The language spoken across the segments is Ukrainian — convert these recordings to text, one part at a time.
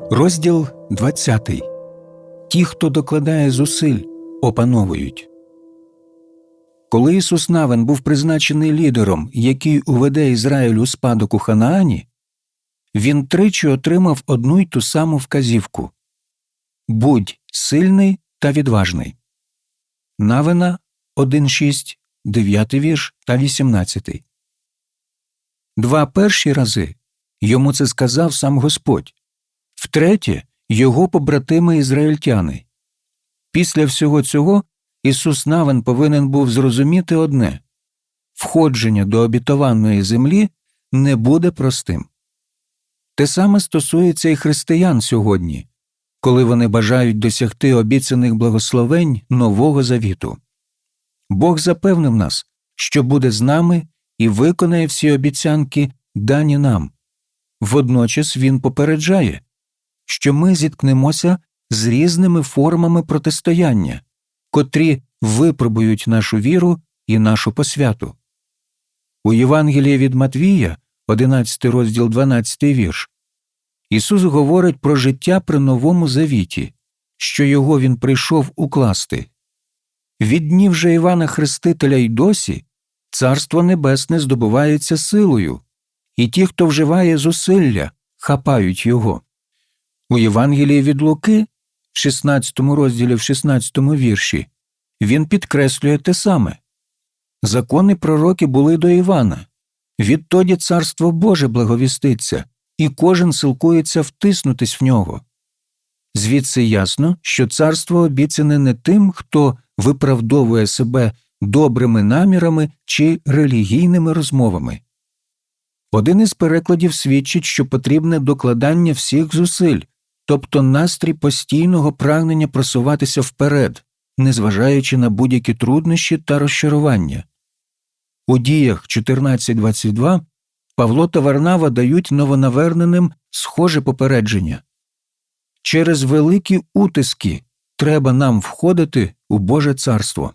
Розділ 20. Ті, хто докладає зусиль, опановують. Коли Ісус Навин був призначений лідером, який уведе Ізраїль у спадок у Ханаані, він тричі отримав одну й ту саму вказівку Будь сильний та відважний. Навина 1.6, 9 вірш та 18. Два перші рази йому це сказав сам Господь, втретє його побратими ізраїльтяни. Після всього цього Ісус Навин повинен був зрозуміти одне входження до обітованої землі не буде простим. Те саме стосується і християн сьогодні, коли вони бажають досягти обіцяних благословень Нового Завіту. Бог запевнив нас, що буде з нами і виконає всі обіцянки, дані нам. Водночас Він попереджає, що ми зіткнемося з різними формами протистояння, котрі випробують нашу віру і нашу посвяту. У Євангелії від Матвія, 11 розділ 12 вірш, Ісус говорить про життя при новому завіті, що його Він прийшов укласти. Від днів же Івана Хрестителя й досі Царство Небесне здобувається силою, і ті, хто вживає зусилля, хапають його. У Євангелії від Луки, в 16 розділі в 16 вірші, він підкреслює те саме закони пророки були до Івана. Відтоді царство Боже благовіститься, і кожен силкується втиснутись в нього. Звідси ясно, що царство обіцяне не тим, хто виправдовує себе добрими намірами чи релігійними розмовами. Один із перекладів свідчить, що потрібне докладання всіх зусиль, тобто настрій постійного прагнення просуватися вперед, незважаючи на будь-які труднощі та розчарування. У діях 14.22 Павло та Варнава дають новонаверненим схоже попередження через великі утиски треба нам входити у Боже царство.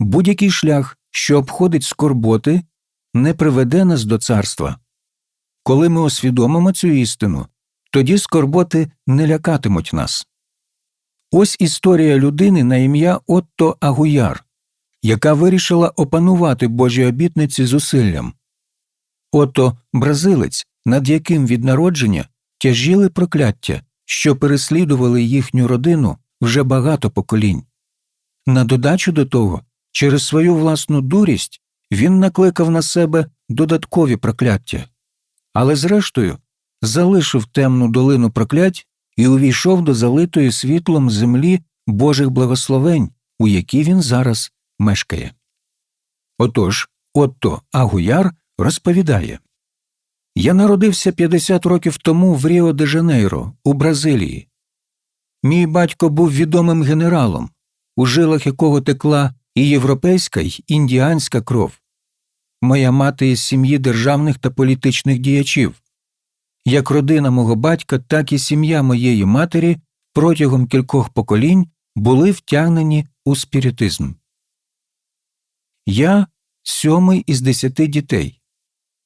Будь-який шлях, що обходить скорботи, не приведе нас до царства. Коли ми усвідомимо цю істину, тоді скорботи не лякатимуть нас. Ось історія людини на ім'я Отто Агуяр, яка вирішила опанувати Божі обітниці зусиллям. Отто бразилець, над яким від народження тяжіли прокляття, що переслідували їхню родину вже багато поколінь. На додачу до того, через свою власну дурість він накликав на себе додаткові прокляття, але зрештою залишив темну долину проклять і увійшов до залитої світлом землі Божих благословень, у якій він зараз мешкає. Отож, Отто Агуяр розповідає Я народився 50 років тому в Ріо де Жанейро, у Бразилії. Мій батько був відомим генералом, у жилах якого текла і європейська, й індіанська кров. Моя мати із сім'ї державних та політичних діячів. Як родина мого батька, так і сім'я моєї матері протягом кількох поколінь були втягнені у спіритизм. Я сьомий із десяти дітей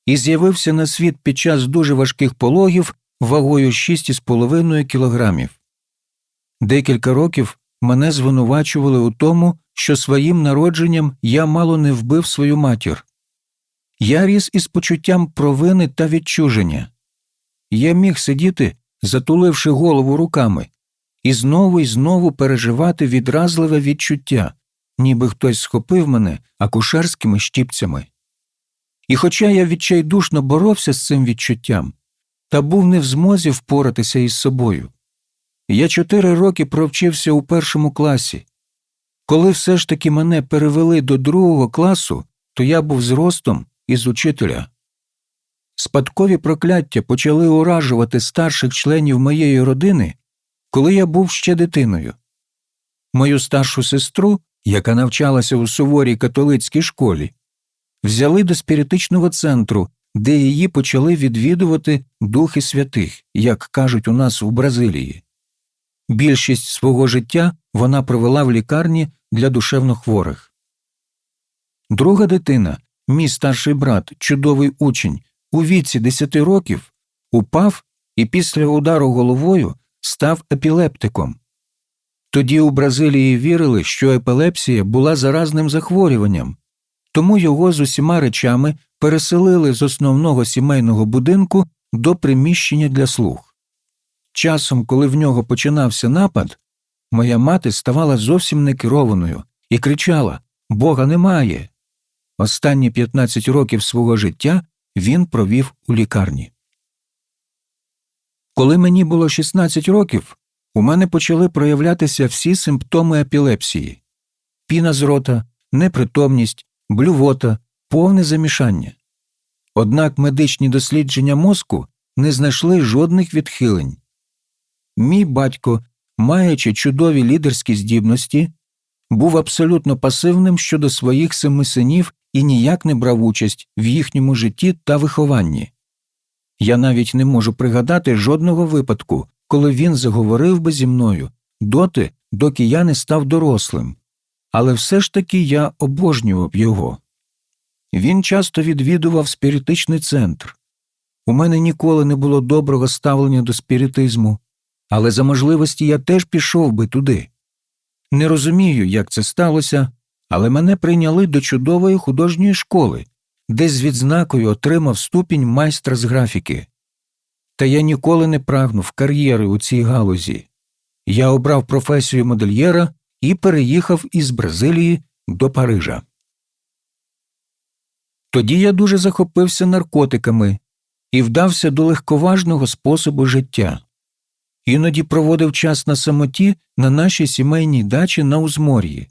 і з'явився на світ під час дуже важких пологів вагою 6,5 кілограмів. Декілька років мене звинувачували у тому, що своїм народженням я мало не вбив свою матір. Я ріс із почуттям провини та відчуження. Я міг сидіти, затуливши голову руками, і знову і знову переживати відразливе відчуття, ніби хтось схопив мене акушерськими щіпцями. І хоча я відчайдушно боровся з цим відчуттям, та був не в змозі впоратися із собою. Я чотири роки провчився у першому класі. Коли все ж таки мене перевели до другого класу, то я був зростом із учителя. Спадкові прокляття почали уражувати старших членів моєї родини, коли я був ще дитиною. Мою старшу сестру, яка навчалася у суворій католицькій школі, взяли до спіритичного центру, де її почали відвідувати духи святих, як кажуть у нас у Бразилії. Більшість свого життя вона провела в лікарні для душевнохворих. Друга дитина, мій старший брат, чудовий учень, у віці 10 років, упав і після удару головою став епілептиком. Тоді у Бразилії вірили, що епілепсія була заразним захворюванням, тому його з усіма речами переселили з основного сімейного будинку до приміщення для слуг. Часом, коли в нього починався напад, моя мати ставала зовсім некерованою і кричала Бога немає. Останні 15 років свого життя він провів у лікарні. Коли мені було 16 років, у мене почали проявлятися всі симптоми епілепсії піна з рота, непритомність, блювота, повне замішання. Однак медичні дослідження мозку не знайшли жодних відхилень. Мій батько, маючи чудові лідерські здібності, був абсолютно пасивним щодо своїх семи синів і ніяк не брав участь в їхньому житті та вихованні. Я навіть не можу пригадати жодного випадку, коли він заговорив би зі мною доти, доки я не став дорослим, але все ж таки я обожнював його. Він часто відвідував спіритичний центр. У мене ніколи не було доброго ставлення до спіритизму, але за можливості я теж пішов би туди. Не розумію, як це сталося, але мене прийняли до чудової художньої школи, де з відзнакою отримав ступінь майстра з графіки. Та я ніколи не прагнув кар'єри у цій галузі. Я обрав професію модельєра і переїхав із Бразилії до Парижа. Тоді я дуже захопився наркотиками і вдався до легковажного способу життя. Іноді проводив час на самоті на нашій сімейній дачі на узмор'ї.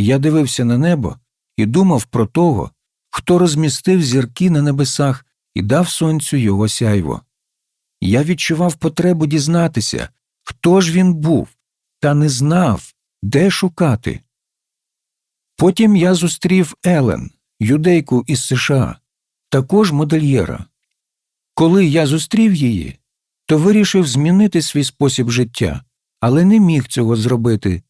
Я дивився на небо і думав про того, хто розмістив зірки на небесах і дав сонцю його сяйво. Я відчував потребу дізнатися, хто ж він був, та не знав, де шукати. Потім я зустрів Елен, юдейку із США, також модельєра. Коли я зустрів її, то вирішив змінити свій спосіб життя, але не міг цього зробити.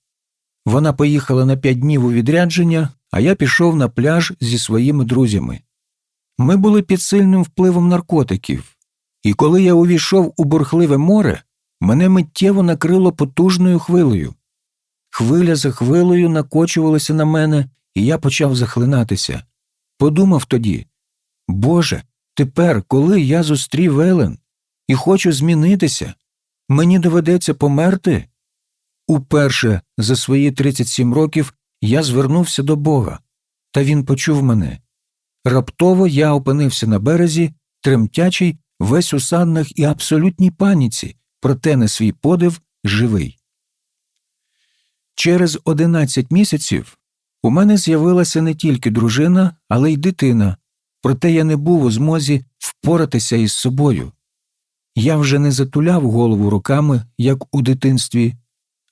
Вона поїхала на п'ять днів у відрядження, а я пішов на пляж зі своїми друзями. Ми були під сильним впливом наркотиків, і коли я увійшов у бурхливе море, мене миттєво накрило потужною хвилею. Хвиля за хвилею накочувалася на мене, і я почав захлинатися. Подумав тоді Боже, тепер, коли я зустрів Елен і хочу змінитися, мені доведеться померти. Уперше за свої 37 років я звернувся до Бога, та він почув мене. Раптово я опинився на березі, тремтячий, весь у саднах і абсолютній паніці, проте на свій подив живий. Через 11 місяців у мене з'явилася не тільки дружина, але й дитина, проте я не був у змозі впоратися із собою. Я вже не затуляв голову руками, як у дитинстві,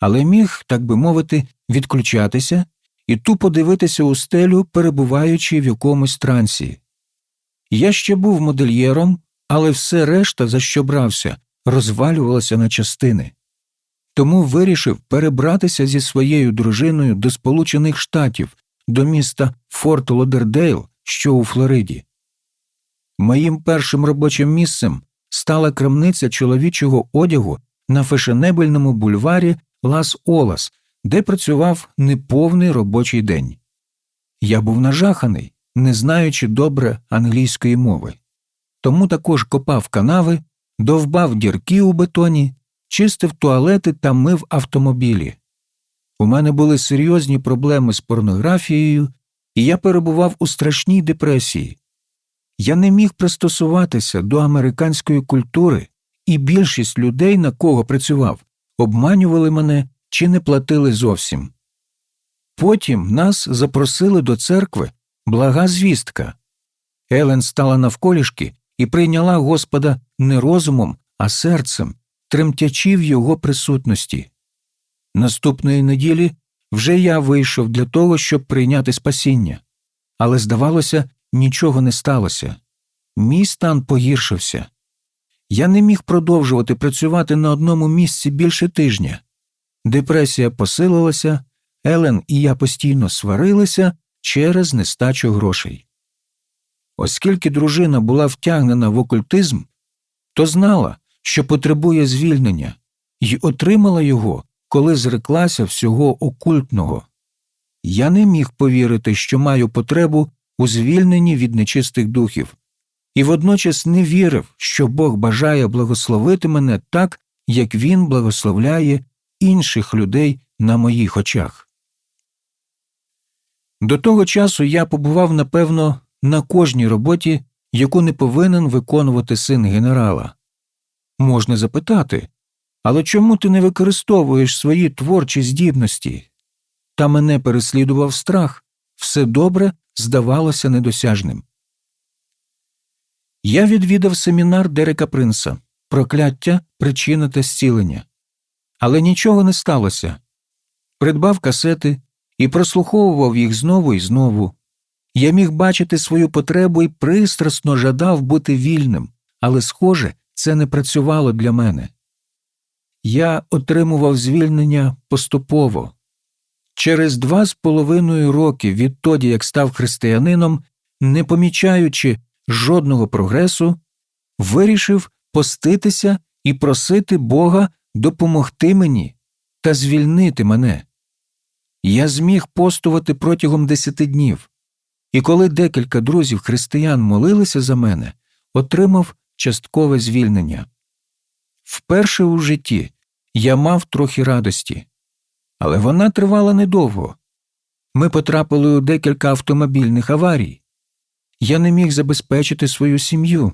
але міг, так би мовити, відключатися і тупо дивитися у стелю, перебуваючи в якомусь трансі. Я ще був модельєром, але все решта, за що брався, розвалювалося на частини. Тому вирішив перебратися зі своєю дружиною до Сполучених Штатів, до міста Форт Лодердейл, що у Флориді. Моїм першим робочим місцем стала крамниця чоловічого одягу на фешенебельному бульварі Лас Олас, де працював неповний робочий день. Я був нажаханий, не знаючи добре англійської мови, тому також копав канави, довбав дірки у бетоні, чистив туалети та мив автомобілі. У мене були серйозні проблеми з порнографією, і я перебував у страшній депресії. Я не міг пристосуватися до американської культури, і більшість людей, на кого працював, обманювали мене чи не платили зовсім. Потім нас запросили до церкви блага звістка. Елен стала навколішки і прийняла Господа не розумом, а серцем, тремтячи в його присутності. Наступної неділі вже я вийшов для того, щоб прийняти спасіння, але, здавалося, нічого не сталося. Мій стан погіршився. Я не міг продовжувати працювати на одному місці більше тижня. Депресія посилилася, Елен і я постійно сварилися через нестачу грошей. Оскільки дружина була втягнена в окультизм, то знала, що потребує звільнення, і отримала його, коли зреклася всього окультного. Я не міг повірити, що маю потребу у звільненні від нечистих духів, і водночас не вірив, що Бог бажає благословити мене так, як Він благословляє інших людей на моїх очах. До того часу я побував, напевно, на кожній роботі, яку не повинен виконувати син генерала. Можна запитати, але чому ти не використовуєш свої творчі здібності? Та мене переслідував страх, все добре здавалося недосяжним. Я відвідав семінар Дерека Принса Прокляття, причина та зцілення. Але нічого не сталося. Придбав касети і прослуховував їх знову і знову. Я міг бачити свою потребу і пристрасно жадав бути вільним, але, схоже, це не працювало для мене. Я отримував звільнення поступово. Через два з половиною роки відтоді, як став християнином, не помічаючи жодного прогресу, вирішив поститися і просити Бога допомогти мені та звільнити мене. Я зміг постувати протягом десяти днів, і коли декілька друзів християн молилися за мене, отримав часткове звільнення. Вперше у житті я мав трохи радості, але вона тривала недовго. Ми потрапили у декілька автомобільних аварій. Я не міг забезпечити свою сім'ю,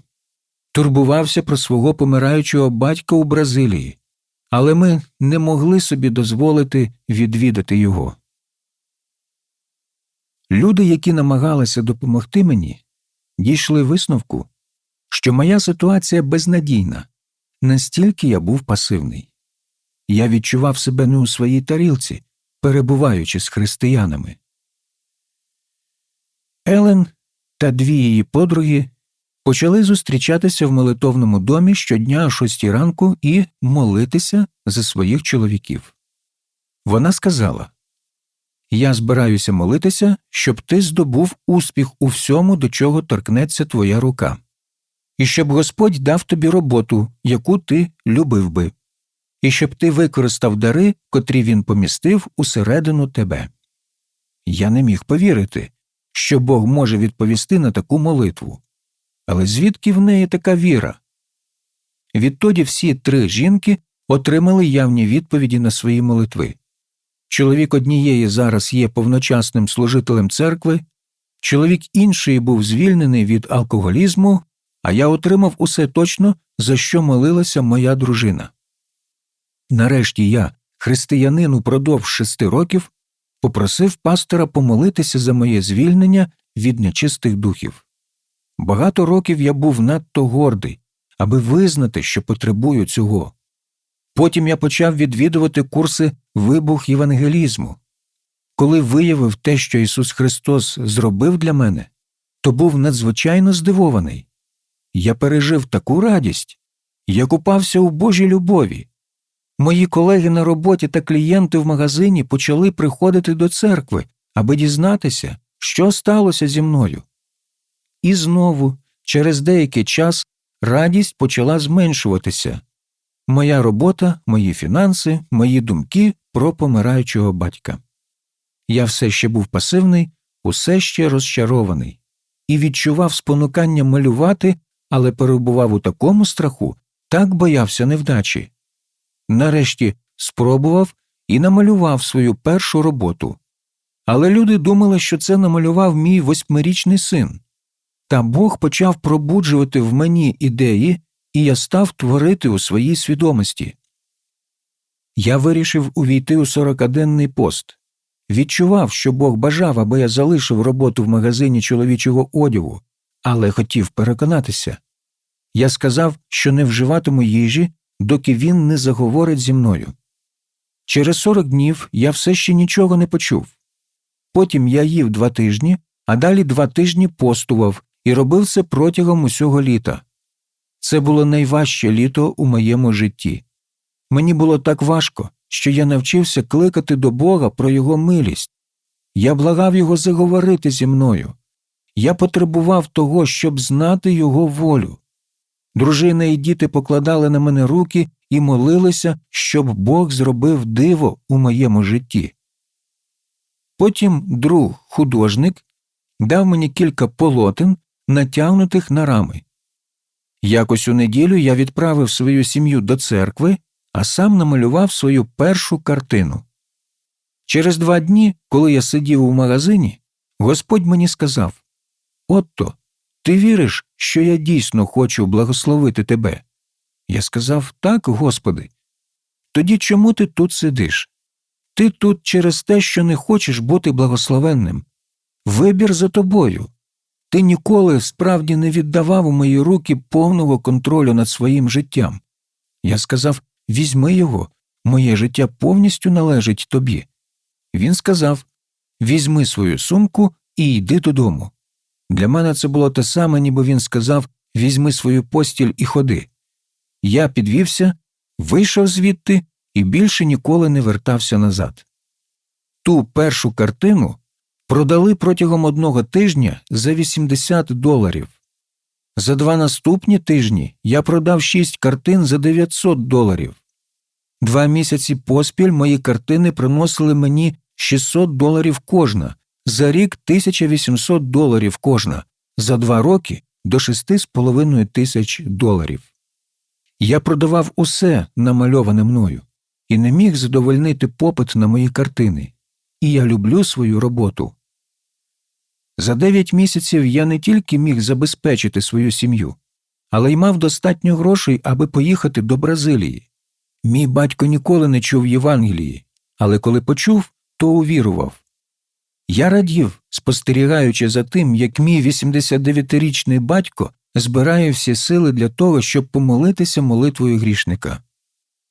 турбувався про свого помираючого батька у Бразилії, але ми не могли собі дозволити відвідати його. Люди, які намагалися допомогти мені, дійшли висновку, що моя ситуація безнадійна, настільки я був пасивний. Я відчував себе не у своїй тарілці, перебуваючи з християнами. Елен та дві її подруги почали зустрічатися в молитовному домі щодня о шостій ранку і молитися за своїх чоловіків. Вона сказала Я збираюся молитися, щоб ти здобув успіх у всьому, до чого торкнеться твоя рука, і щоб Господь дав тобі роботу, яку ти любив би, і щоб ти використав дари, котрі він помістив усередину тебе. Я не міг повірити, що Бог може відповісти на таку молитву. Але звідки в неї така віра? Відтоді всі три жінки отримали явні відповіді на свої молитви. Чоловік однієї зараз є повночасним служителем церкви, чоловік іншої був звільнений від алкоголізму, а я отримав усе точно, за що молилася моя дружина. Нарешті я, християнин упродовж шести років, попросив пастора помолитися за моє звільнення від нечистих духів. Багато років я був надто гордий, аби визнати, що потребую цього. Потім я почав відвідувати курси вибух євангелізму. Коли виявив те, що Ісус Христос зробив для мене, то був надзвичайно здивований. Я пережив таку радість, я купався у Божій любові. Мої колеги на роботі та клієнти в магазині почали приходити до церкви, аби дізнатися, що сталося зі мною. І знову, через деякий час, радість почала зменшуватися моя робота, мої фінанси, мої думки про помираючого батька. Я все ще був пасивний, усе ще розчарований, і відчував спонукання малювати, але перебував у такому страху, так боявся невдачі. Нарешті спробував і намалював свою першу роботу. Але люди думали, що це намалював мій восьмирічний син. Та Бог почав пробуджувати в мені ідеї, і я став творити у своїй свідомості. Я вирішив увійти у сорокаденний пост, відчував, що Бог бажав, аби я залишив роботу в магазині чоловічого одягу, але хотів переконатися. Я сказав, що не вживатиму їжі, доки він не заговорить зі мною. Через сорок днів я все ще нічого не почув. Потім я їв два тижні, а далі два тижні постував і робив це протягом усього літа. Це було найважче літо у моєму житті. Мені було так важко, що я навчився кликати до Бога про його милість. Я благав його заговорити зі мною. Я потребував того, щоб знати його волю. Дружина і діти покладали на мене руки і молилися, щоб Бог зробив диво у моєму житті. Потім друг, художник, дав мені кілька полотен, натягнутих на рами. Якось у неділю я відправив свою сім'ю до церкви, а сам намалював свою першу картину. Через два дні, коли я сидів у магазині, Господь мені сказав Отто, ти віриш, що я дійсно хочу благословити тебе? Я сказав так, Господи. Тоді чому ти тут сидиш? Ти тут через те, що не хочеш бути благословенним. Вибір за тобою. Ти ніколи справді не віддавав у мої руки повного контролю над своїм життям. Я сказав візьми його, моє життя повністю належить тобі. Він сказав візьми свою сумку і йди додому. Для мене це було те саме, ніби він сказав візьми свою постіль і ходи. Я підвівся, вийшов звідти і більше ніколи не вертався назад. Ту першу картину продали протягом одного тижня за 80 доларів. За два наступні тижні я продав шість картин за 900 доларів. Два місяці поспіль мої картини приносили мені 600 доларів кожна, за рік 1800 доларів кожна, за два роки до 6,5 тисяч доларів. Я продавав усе намальоване мною і не міг задовольнити попит на мої картини, і я люблю свою роботу. За дев'ять місяців я не тільки міг забезпечити свою сім'ю, але й мав достатньо грошей, аби поїхати до Бразилії. Мій батько ніколи не чув Євангелії, але коли почув, то увірував. Я радів, спостерігаючи за тим, як мій 89-річний батько збирає всі сили для того, щоб помолитися молитвою грішника.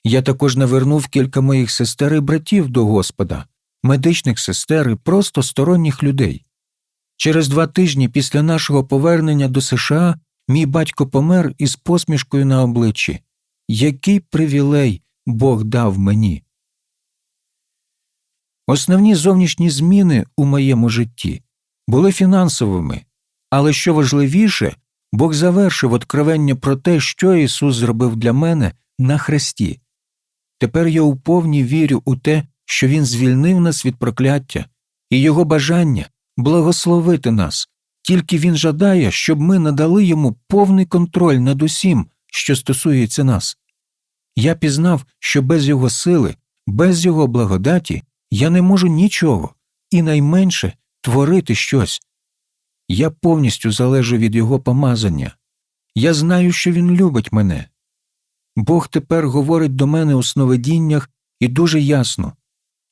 Я також навернув кілька моїх сестер і братів до Господа, медичних сестер і просто сторонніх людей. Через два тижні після нашого повернення до США мій батько помер із посмішкою на обличчі. Який привілей Бог дав мені. Основні зовнішні зміни у моєму житті були фінансовими, але що важливіше, Бог завершив откровення про те, що Ісус зробив для мене на хресті. Тепер я уповні вірю у те, що Він звільнив нас від прокляття, і Його бажання благословити нас, тільки Він жадає, щоб ми надали йому повний контроль над усім, що стосується нас. Я пізнав, що без Його сили, без Його благодаті я не можу нічого і найменше творити щось. Я повністю залежу від Його помазання. Я знаю, що Він любить мене. Бог тепер говорить до мене у сновидіннях і дуже ясно.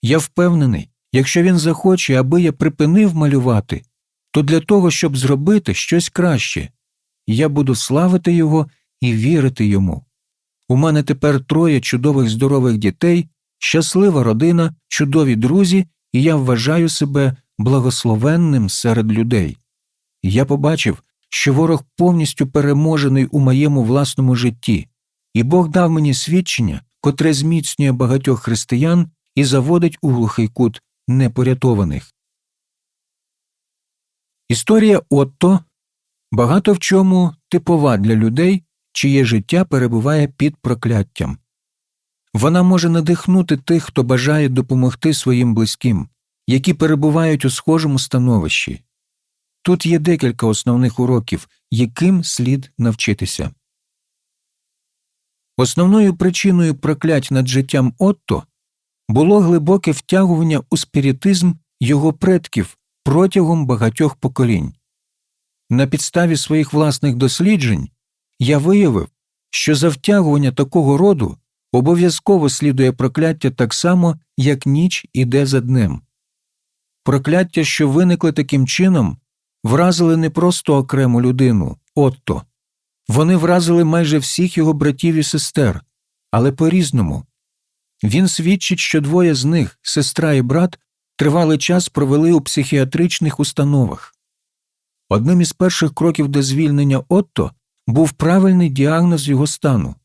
Я впевнений, якщо він захоче, аби я припинив малювати, то для того, щоб зробити щось краще, я буду славити його і вірити йому. У мене тепер троє чудових здорових дітей, щаслива родина, чудові друзі, і я вважаю себе благословенним серед людей. Я побачив, що ворог повністю переможений у моєму власному житті, і Бог дав мені свідчення, котре зміцнює багатьох християн і заводить у глухий кут непорятованих. Історія Отто багато в чому типова для людей, чиє життя перебуває під прокляттям. Вона може надихнути тих, хто бажає допомогти своїм близьким, які перебувають у схожому становищі. Тут є декілька основних уроків, яким слід навчитися. Основною причиною проклять над життям Отто було глибоке втягування у спіритизм його предків протягом багатьох поколінь. На підставі своїх власних досліджень я виявив, що за втягування такого роду обов'язково слідує прокляття так само, як ніч іде за днем. Прокляття, що виникли таким чином, вразили не просто окрему людину, Отто, вони вразили майже всіх його братів і сестер, але по різному. Він свідчить, що двоє з них, сестра і брат, тривалий час провели у психіатричних установах. Одним із перших кроків до звільнення Отто був правильний діагноз його стану.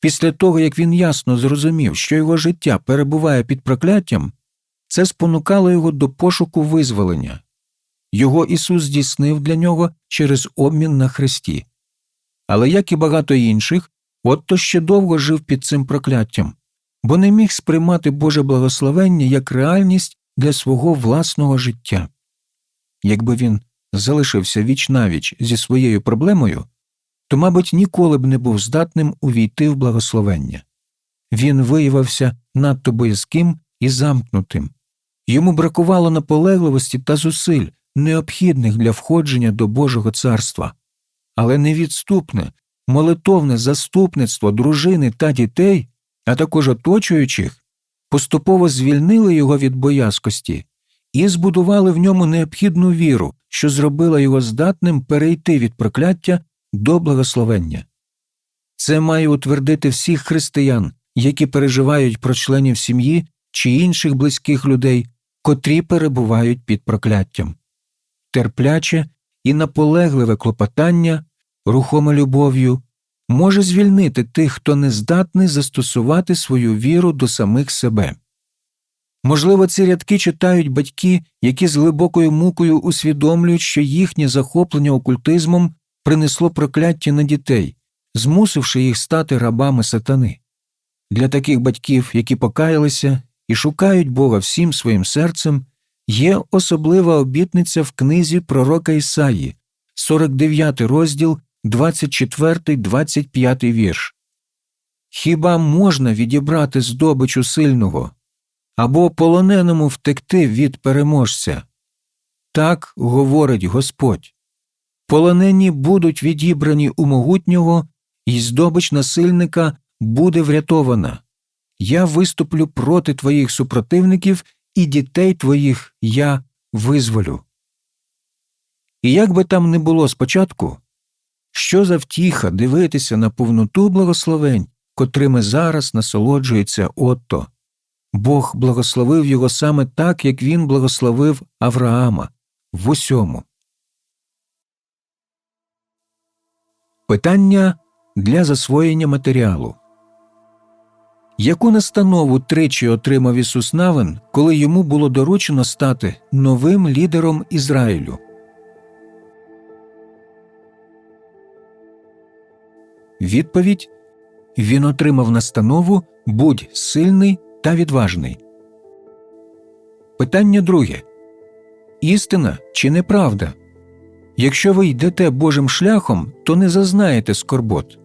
Після того, як він ясно зрозумів, що його життя перебуває під прокляттям, це спонукало його до пошуку визволення. Його Ісус здійснив для нього через обмін на хресті. Але як і багато інших, Отто ще довго жив під цим прокляттям, бо не міг сприймати Боже благословення як реальність для свого власного життя. Якби він залишився віч навіч зі своєю проблемою, то, мабуть, ніколи б не був здатним увійти в благословення. Він виявився надто боязким і замкнутим. Йому бракувало наполегливості та зусиль, необхідних для входження до Божого царства, але невідступне, молитовне заступництво дружини та дітей, а також оточуючих, поступово звільнили його від боязкості і збудували в ньому необхідну віру, що зробила його здатним перейти від прокляття до благословення. Це має утвердити всіх християн, які переживають про членів сім'ї чи інших близьких людей, котрі перебувають під прокляттям. Терпляче і наполегливе клопотання, рухоме любов'ю, може звільнити тих, хто не здатний застосувати свою віру до самих себе. Можливо, ці рядки читають батьки, які з глибокою мукою усвідомлюють, що їхнє захоплення окультизмом принесло прокляття на дітей, змусивши їх стати рабами сатани. Для таких батьків, які покаялися і шукають Бога всім своїм серцем, є особлива обітниця в книзі пророка Ісаї, 49 розділ, 24, 25 вірш. Хіба можна відібрати здобичу сильного або полоненому втекти від переможця? Так говорить Господь. Полонені будуть відібрані у могутнього, і здобич насильника буде врятована. Я виступлю проти твоїх супротивників, і дітей твоїх я визволю. І як би там не було спочатку, що за втіха дивитися на повноту благословень, котрими зараз насолоджується Отто. Бог благословив його саме так, як він благословив Авраама в усьому. Питання для засвоєння матеріалу Яку настанову тричі отримав Ісус Навин, коли йому було доручено стати новим лідером Ізраїлю? Відповідь Він отримав настанову Будь сильний та відважний. Питання друге Істина чи неправда? Якщо ви йдете Божим шляхом, то не зазнаєте скорбот.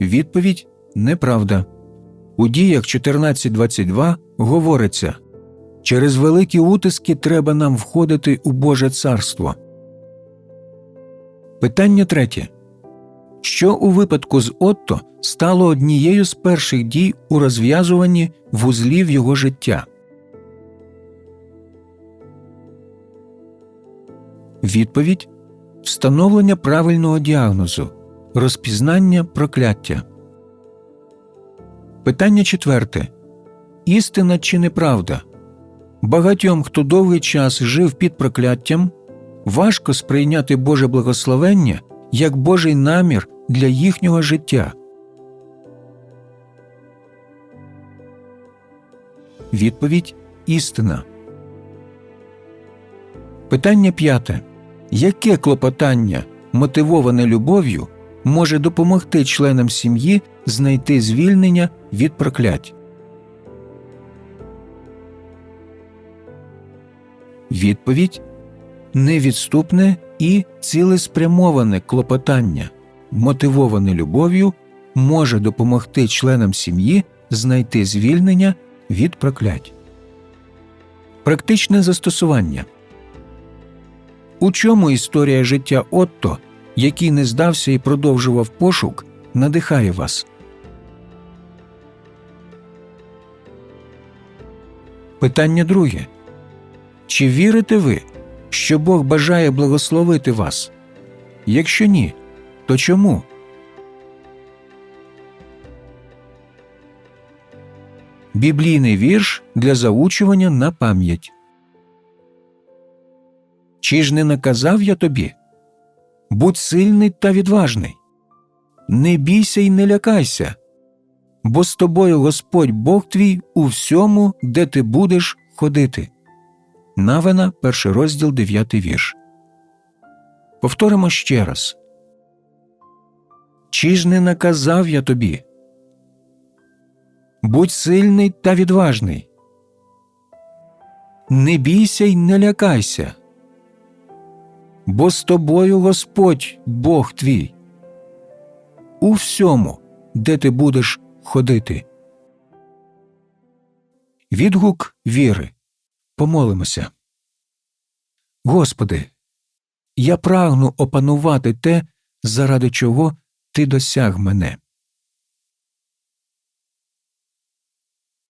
Відповідь неправда. У діях 14.22 говориться через великі утиски треба нам входити у Боже царство. Питання третє. Що у випадку з Отто стало однією з перших дій у розв'язуванні вузлів його життя? Відповідь встановлення правильного діагнозу, розпізнання прокляття. Питання четверте Істина чи неправда? Багатьом, хто довгий час жив під прокляттям, важко сприйняти Боже благословення як Божий намір для їхнього життя. Відповідь істина. Питання п'яте. Яке клопотання, мотивоване любов'ю, може допомогти членам сім'ї знайти звільнення від проклять? Відповідь невідступне і цілеспрямоване клопотання, мотивоване любов'ю, може допомогти членам сім'ї знайти звільнення від проклять. Практичне застосування у чому історія життя Отто, який не здався і продовжував пошук, надихає вас? Питання друге. Чи вірите ви, що Бог бажає благословити вас? Якщо ні, то чому? Біблійний вірш для заучування на пам'ять. Чи ж не наказав я тобі? Будь сильний та відважний. Не бійся й не лякайся, бо з тобою Господь Бог твій у всьому, де ти будеш ходити. Навина, перший розділ, дев'ятий вірш. Повторимо ще раз. Чи ж не наказав я тобі? Будь сильний та відважний. Не бійся й не лякайся, бо з тобою Господь Бог твій. У всьому, де ти будеш ходити. Відгук віри. Помолимося. Господи, я прагну опанувати те, заради чого Ти досяг мене.